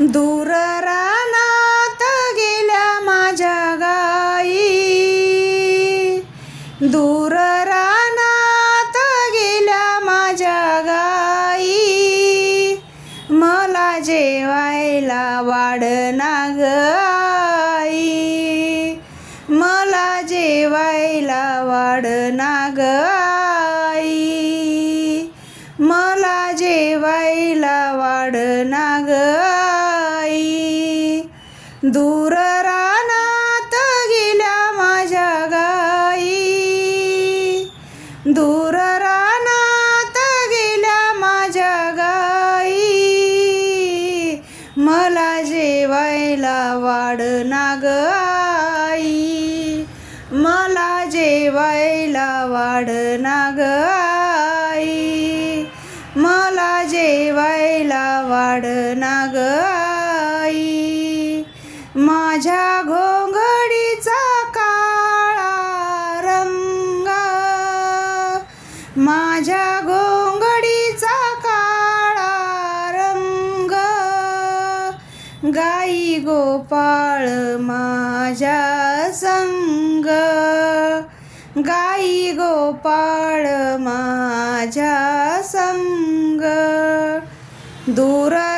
दूर रानात गेल्या माझ्या गाई. दूर रानात गेल्या माझ्या गाई. मला जेवायला वाढ नाग आई. मला जेवायला वाढ नाग आई. मला जेवायला वाढ नाग दूर रानात गेल्या माझ्या गाई. दूर रानात गेल्या माझ्या गाई. मला जेवायला वाढ नाग आई. मला जेवायला वाढ नाग आई. मला जेवायला वाढ नाग आई माझ्या गोंगडीचा काळा रंग. गाई गोपाळ माझ्या संग. गाई गोपाळ माझ्या संग. दूर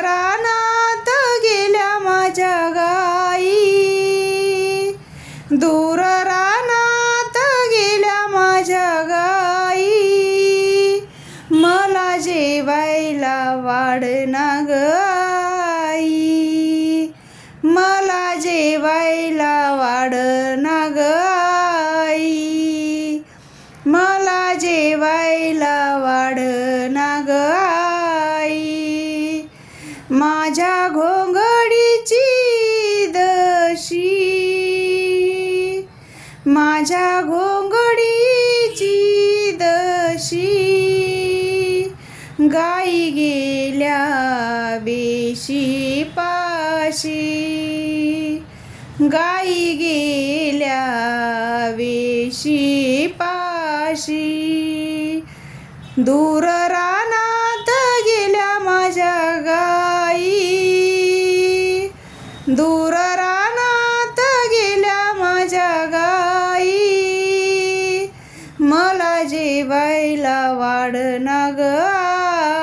वाढ नाग आई. मला जेवायला वाढ नाग आई. मला जेवायला वाढ नाग आई. माझ्या घोंगडीची गाई गेल्या बेशी पाशी. गाई गेल्या वेशी पाशी. दूर रानात गेल्या माझ्या गाई. दूर रानात गेल्या माझ्या गाई. मला जेवायला वाढ नाग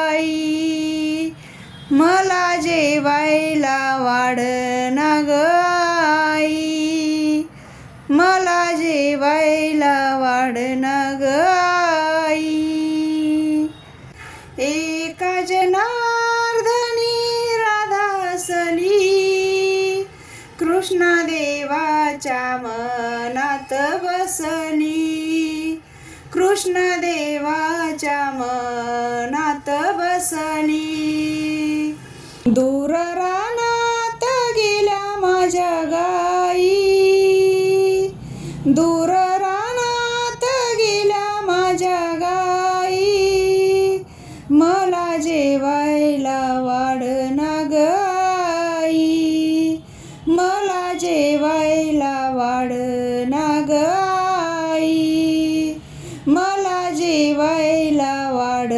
आई मला जेवायला वाढ नाग आई. मला जेवायला वाढ नाग आई. एका जनार्दनी राधासली कृष्णदेवाच्या मनात बसली. कृष्णदेवाच्या देवाच्या मनात दूर रानात गेल्या माझ्या गाई. दूर रानात गेल्या माझ्या गाई. मला जेवायला वाढ ना आई मला जेवायला वाढ ना आई मला जेवायला वाढ